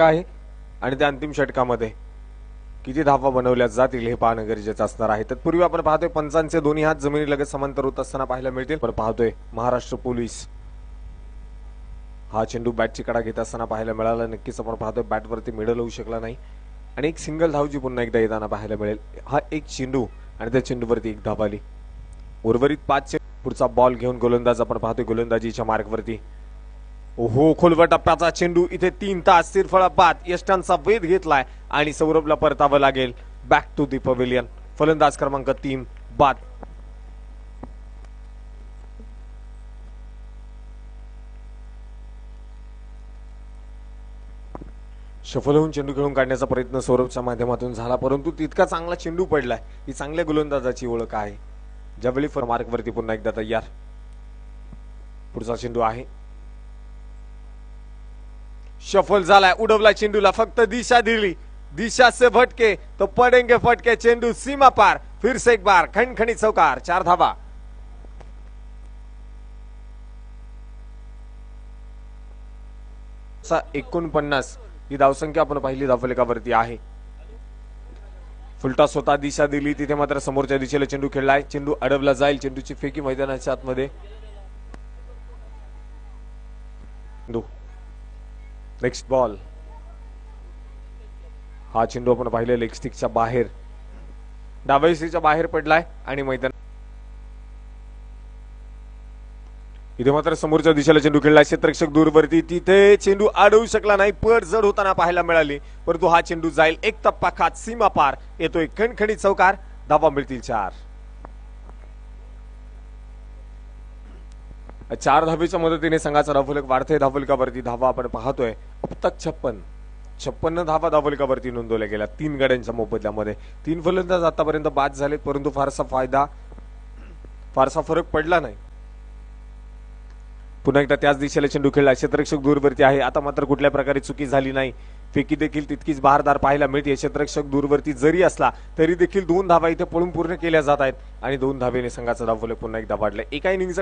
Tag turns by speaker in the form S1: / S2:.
S1: आहे आणि त्या अंतिम षटकामध्ये किती धावा बनवल्या जातील हे पाहणं गरजेचं असणार आहे. तत्पूर्वी आपण पाहतोय पंचांचे दोन्ही हात जमिनी लगेच समांतर होत असताना पाहायला मिळतील. पण पाहतोय महाराष्ट्र पोलीस हा चेंडू बॅटची कडा घेत असताना पाहायला मिळाला. नक्कीच आपण पाहतोय बॅटवरती मिडल होऊ शकला नाही. आणि एक सिंगल धावजी पुन्हा एकदा येताना पाहायला मिळेल. हा एक चेंडू आणि त्या चेंडूवरती एक धाव आली. उर्वरित पाच पुढचा बॉल घेऊन गोलंदाज आपण पाहतोय गोलंदाजीच्या मार्गवरती हो खोलवर टप्प्याचा चेंडू इथे तीन तास सिरफळा बाद यष्टांचा वेध घेतलाय आणि सौरभला परतावं लागेल. बॅक टू दी पवेलियन फलंदाज क्रमांक तीन बाद. सफल होऊन चेंडू खेळून काढण्याचा प्रयत्न सौरभच्या माध्यमातून झाला परंतु तितका चांगला चेंडू पडलाय. ही चांगल्या गोलंदाजाची ओळख आहे. ज्यावेळी मार्कवरती पुन्हा एकदा तयार. पुढचा चेंडू आहे. शफल झालाय. उडवला चेंडूला फक्त दिशा दिली. दिशा से भटके तो पडेंगे फटके चेंडू सीमा पार. फिर से एक बार खणखणी चौकार चार धावा. एकोणपन्नास ही धावसंख्या आपण पाहिली धावफलकावरती आहे. फुलटा स्वतः दिशा दिली तिथे मात्र समोरच्या दिशेला चेंडू खेळलाय. चेंडू अडवला जाईल चेंडूची फेकी मैदानाच्या आतमध्ये. चेंडू नेक्स्ट बॉल हा चेंडू आपण पाहिले लेग स्टिकच्या बाहेर. डाव्या स्टिकच्या बाहेर पडलाय आणि मैदान इथे मात्र समोरच्या दिशेला चेंडू खेळला. क्षेत्रक्षक दूरवरती. तिथे चेंडू अडवू शकला नाही पट जड होताना पाहायला मिळाली. परंतु हा चेंडू जाईल. एक टप्पा खात सीमा पार. येतोय खणखणी चौकार. धावा मिळतील चार. चार धावेच्या मदतीने संघाचा धावफलक वाढतोय. धावफलकावरती धावा आपण पाहतोय. तक छप्पन. छप्पन्न धावा धावफलकावरती नोंदवल्या गेल्या. तीन गड्यांच्या मोबदल्यामध्ये. तीन फलंदाज आतापर्यंत बाद झालेत परंतु फारसा फायदा फारसा फरक पडला नाही. पुन्हा एकदा त्याच दिशेला चेंडू खेळला. क्षेत्ररक्षक दूरवरती आहे. आता मात्र कुठल्या प्रकारे चुकी झाली नाही. फेकी देखील तितकीच बहारदार पाहायला मिळते. क्षेत्ररक्षक दूरवरती जरी असला तरी देखील दोन धावा इथे पळून पूर्ण केल्या जात आहेत. आणि दोन धावेने संघाचा धावफलक पुन्हा एकदा वाढलाय एका इनिंगचा